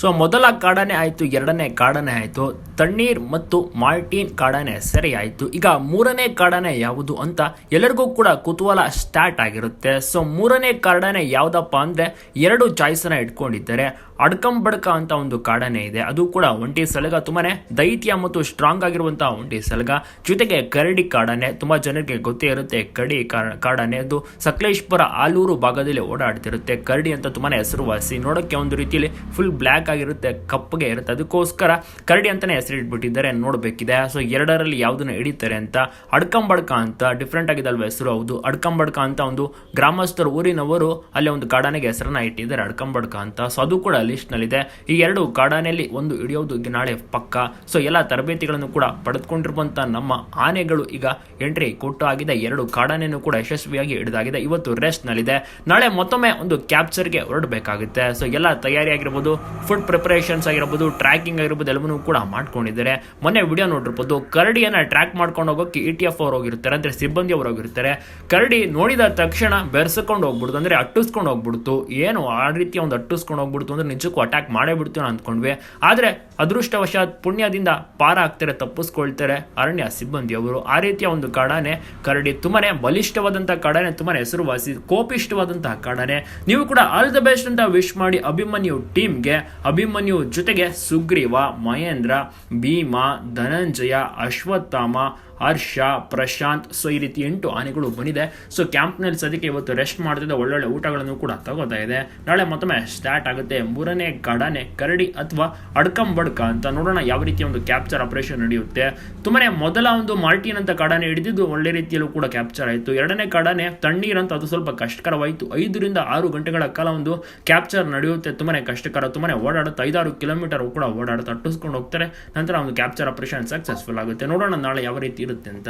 So ಮೊದಲ ಕಾಡಾನೆ ಆಯಿತು, ಎರಡನೇ ಕಾಡಾನೆ ಆಯಿತು, ತಣ್ಣೀರ್ ಮತ್ತು ಮಾರ್ಟಿನ್ ಕಾಡಾನೆ ಸರಿ ಆಯಿತು. ಈಗ ಮೂರನೇ ಕಾಡಾನೆ ಯಾವುದು ಅಂತ ಎಲ್ಲರಿಗೂ ಕೂಡ ಕುತೂಹಲ ಸ್ಟಾರ್ಟ್ ಆಗಿರುತ್ತೆ. ಸೊ ಮೂರನೇ ಕಾಡಾನೆ ಯಾವುದಪ್ಪ ಅಂದರೆ ಎರಡು ಚಾಯ್ಸನ್ನು ಇಟ್ಕೊಂಡಿದ್ದಾರೆ. ಅಡ್ಕಂಬಡ್ಕ ಅಂತ ಒಂದು ಕಾಡನೆ ಇದೆ. ಅದು ಕೂಡ ಒಂಟಿ ಸಲಗ ತುಂಬಾನೇ ದೈತ್ಯ ಮತ್ತು ಸ್ಟ್ರಾಂಗ್ ಆಗಿರುವಂತಹ ಒಂಟಿ ಸಲಗ. ಜೊತೆಗೆ ಕರಡಿ ಕಾಡನೆ, ತುಂಬಾ ಜನರಿಗೆ ಗೊತ್ತೇ ಇರುತ್ತೆ ಕರಡಿ ಕಾಡನೆ. ಅದು ಸಕಲೇಶ್ಪುರ ಆಲೂರು ಭಾಗದಲ್ಲಿ ಓಡಾಡ್ತಿರುತ್ತೆ. ಕರಡಿ ಅಂತ ತುಂಬಾನೇ ಹೆಸರುವಾಸಿ. ನೋಡೋಕ್ಕೆ ಒಂದು ರೀತಿಯಲ್ಲಿ ಫುಲ್ ಬ್ಲ್ಯಾಕ್ ಆಗಿರುತ್ತೆ, ಕಪ್ಪಗೆ ಇರುತ್ತೆ. ಅದಕ್ಕೋಸ್ಕರ ಕರಡಿ ಅಂತಾನೆ ಹೆಸರಿಟ್ಬಿಟ್ಟಿದ್ದಾರೆ, ನೋಡಬೇಕಿದೆ. ಸೊ, ಎರಡರಲ್ಲಿ ಯಾವುದನ್ನ ಹಿಡಿತಾರೆ ಅಂತ, ಅಡ್ಕಂಬಡ್ಕ ಅಂತ ಡಿಫ್ರೆಂಟ್ ಆಗಿದಲ್ವ ಹೆಸರು? ಹೌದು, ಅಡ್ಕಂಬಡ್ಕ ಅಂತ ಒಂದು ಗ್ರಾಮಸ್ಥರು, ಊರಿನವರು ಅಲ್ಲಿ ಒಂದು ಕಾಡನೆಗೆ ಹೆಸರನ್ನ ಇಟ್ಟಿದ್ದಾರೆ, ಅಡ್ಕಂಬಡ್ಕ ಅಂತ. ಸೊ, ಅದು ಕೂಡ ಲಿಸ್ಟ್ ನಲ್ಲಿದೆ ಈ ಎರಡು ಕಾಡಾನೆಯಲ್ಲಿ ಒಂದು ಹಿಡಿಯೋದು ನಾಳೆ ಪಕ್ಕ. ಸೊ ಎಲ್ಲ ತರಬೇತಿಗಳನ್ನು ಕೂಡ ಪಡೆದುಕೊಂಡಿರುವಂತ ನಮ್ಮ ಆನೆಗಳು ಈಗ ಎಂಟ್ರಿ ಕೊಟ್ಟು ಆಗಿದೆ ಎರಡು ಕಾಡಾನೆಯನ್ನು ಕೂಡ ಯಶಸ್ವಿಯಾಗಿ ಹಿಡಿದಾಗಿದೆ. ಇವತ್ತು ರೆಸ್ಟ್ ನಲ್ಲಿದೆ. ನಾಳೆ ಮತ್ತೊಮ್ಮೆ ಒಂದು ಕ್ಯಾಪ್ಚರ್ಗೆ ಹೊರಡಬೇಕಾಗುತ್ತೆ. ಸೊ ಎಲ್ಲ ತಯಾರಿ ಆಗಿರ್ಬೋದು ಫುಡ್ ಪ್ರಿಪರೇಷನ್ಸ್ ಆಗಿರ್ಬೋದು ಟ್ರ್ಯಾಕಿಂಗ್ ಆಗಿರ್ಬೋದು ಎಲ್ಲವನ್ನೂ ಕೂಡ ಮಾಡ್ಕೊಂಡಿದ್ದಾರೆ. ಮೊನ್ನೆ ವಿಡಿಯೋ ನೋಡಿರ್ಬೋದು, ಕರಡಿಯನ್ನ ಟ್ರ್ಯಾಕ್ ಮಾಡ್ಕೊಂಡು ಹೋಗೋಕೆ ಇ ಟಿ ಎಫ್ ಅವ್ರು ಹೋಗಿರ್ತಾರೆ, ಅಂದ್ರೆ ಸಿಬ್ಬಂದಿ ಅವರು ಹೋಗಿರ್ತಾರೆ. ಕರಡಿ ನೋಡಿದ ತಕ್ಷಣ ಬೆರೆಸ್ಕೊಂಡು ಹೋಗ್ಬಿಡ್ತು, ಅಂದ್ರೆ ಅಟ್ಟಿಸ್ಕೊಂಡು ಹೋಗ್ಬಿಡ್ತು. ಏನು ಆ ರೀತಿ ಒಂದು ಅಟ್ಟಿಸ್ಕೊಂಡು ಹೋಗ್ಬಿಡ್ತು ಅಂದ್ರೆ ನಿಜಕ್ಕೂ ಅಟ್ಯಾಕ್ ಮಾಡೇ ಬಿಡ್ತೀವಿ ಅಂದ್ಕೊಂಡ್ವಿ. ಆದರೆ ಅದೃಷ್ಟವಶಾತ್ ಪುಣ್ಯದಿಂದ ಪಾರ ಆಗ್ತಾರೆ ತಪ್ಪಿಸ್ಕೊಳ್ತಾರೆ ಅರಣ್ಯ ಸಿಬ್ಬಂದಿಯವರು ಆ ರೀತಿಯ ಒಂದು ಕಾಡಾನೆ ಕರಡಿ ತುಂಬಾನೇ ಬಲಿಷ್ಠವಾದಂಥ ಕಾಡಾನೆ, ತುಂಬಾನೇ ಹೆಸರುವಾಸಿ ಕೋಪಿಷ್ಟವಾದಂತಹ ಕಾಡಾನೆ. ನೀವು ಕೂಡ ಆಲ್ ದ ಬೆಸ್ಟ್ ಅಂತ ವಿಶ್ ಮಾಡಿ ಅಭಿಮನ್ಯು ಟೀಮ್ಗೆ. ಅಭಿಮನ್ಯು ಜೊತೆಗೆ ಸುಗ್ರೀವ, ಮಹೇಂದ್ರ, ಭೀಮ, ಧನಂಜಯ, ಅಶ್ವತ್ಥಾಮ ಹರ್ಷ, ಪ್ರಶಾಂತ್, ಸೊ ಈ ರೀತಿ ಎಂಟು ಆನೆಗಳು ಬಂದಿದೆ. ಸೊ ಕ್ಯಾಂಪ್ನಲ್ಲಿ ಸದ್ಯಕ್ಕೆ ಇವತ್ತು ರೆಸ್ಟ್ ಮಾಡ್ತಿದ್ದೆ ಒಳ್ಳೊಳ್ಳೆ ಊಟಗಳನ್ನು ಕೂಡ ತಗೋತಾ ಇದೆ. ನಾಳೆ ಮತ್ತೊಮ್ಮೆ ಸ್ಟಾರ್ಟ್ ಆಗುತ್ತೆ. ಮೂರನೇ ಕಾಡಾನೆ, ಕರಡಿ ಅಥವಾ ಅಡ್ಕಂಬಡ್ಕ ಅಂತ ನೋಡೋಣ ಯಾವ ರೀತಿಯ ಒಂದು ಕ್ಯಾಪ್ಚರ್ ಆಪರೇಷನ್ ನಡೆಯುತ್ತೆ. ತುಂಬಾನೇ ಮೊದಲ ಒಂದು ಮಾರ್ಟಿನ್ ಅಂತ ಕಾಡಾನೆ ಹಿಡಿದಿದ್ದು ಒಳ್ಳೆ ರೀತಿಯಲ್ಲೂ ಕೂಡ ಕ್ಯಾಪ್ಚರ್ ಆಯಿತು. ಎರಡನೇ ಕಾಡಾನೆ ತಣ್ಣೀರ್ ಅಂತ ಅದು ಸ್ವಲ್ಪ ಕಷ್ಟಕರವಾಯಿತು. ಐದರಿಂದ ಆರು ಗಂಟೆಗಳ ಕಾಲ ಒಂದು ಕ್ಯಾಪ್ಚರ್ ನಡೆಯುತ್ತೆ. ತುಂಬಾನೇ ಕಷ್ಟಕರ, ತುಂಬಾನೇ ಓಡಾಡುತ್ತೆ. ಐದಾರು ಕಿಲೋಮೀಟರ್ ಕೂಡ ಓಡಾಡುತ್ತೆ ಅಟ್ಟಿಸ್ಕೊಂಡು ಹೋಗ್ತಾರೆ. ನಂತರ ಒಂದು ಕ್ಯಾಪ್ಚರ್ ಆಪರೇಷನ್ ಸಕ್ಸಸ್ಫುಲ್ ಆಗುತ್ತೆ. ನೋಡೋಣ ನಾಳೆ ಯಾವ ರೀತಿ ಇರುತ್ತೆ ಅಂತ